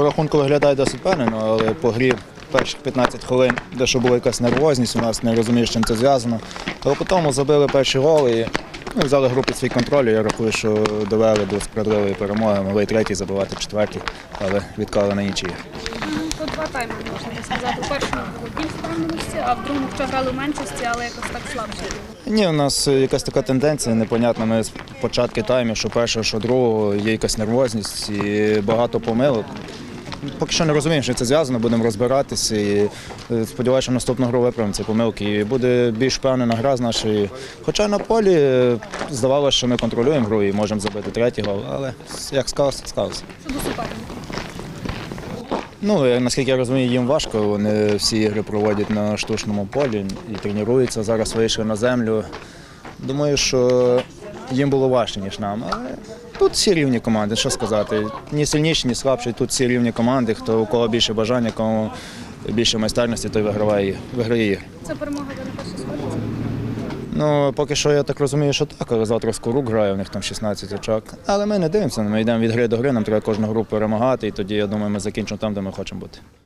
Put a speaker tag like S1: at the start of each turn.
S1: по рахунку виглядає досить впевнено, але по грі перших 15 хвилин дещо була якась нервозність, у нас не розумію, з чим це зв'язано. Але потім забили перший гол і ну, взяли гру під свій контроль. Я рахую, що довели до справедливої перемоги, могли і третій забивати, четвертій, але відклали на нічиї.
S2: По два тайми можна сказати. У першому було більш впевненості, а в другому хоча грали в меншості, але якось так слабше.
S1: Ні, у нас якась така тенденція, непонятна. Ми з початку таймів, що першого, що другого, є якась нервозність і багато помилок. Поки що не розуміємо, що це зв'язано, будемо розбиратися і е, сподіваюся, що наступну гру виправимо ці помилки. І буде більш впевнена гра з нашої. Хоча на полі е, здавалося, що ми контролюємо гру і можемо забити третій гол, але як склалося, склалося. Ну, е, наскільки я розумію, їм важко. Вони всі ігри проводять на штучному полі і тренуються. Зараз вийшли на землю. Думаю, що їм було важче, ніж нам. Але тут всі рівні команди, що сказати. Ні сильніші, ні слабші. Тут всі рівні команди. Хто у кого більше бажання, кому більше майстерності, той виграває, виграє ігри.
S2: Це перемога перше сходиться.
S1: Ну, поки що я так розумію, що так, але завтра Скорук грає, у них там 16 очок. Але ми не дивимося, ми йдемо від гри до гри, нам треба кожну гру перемагати, і тоді, я думаю, ми закінчимо там, де ми хочемо бути.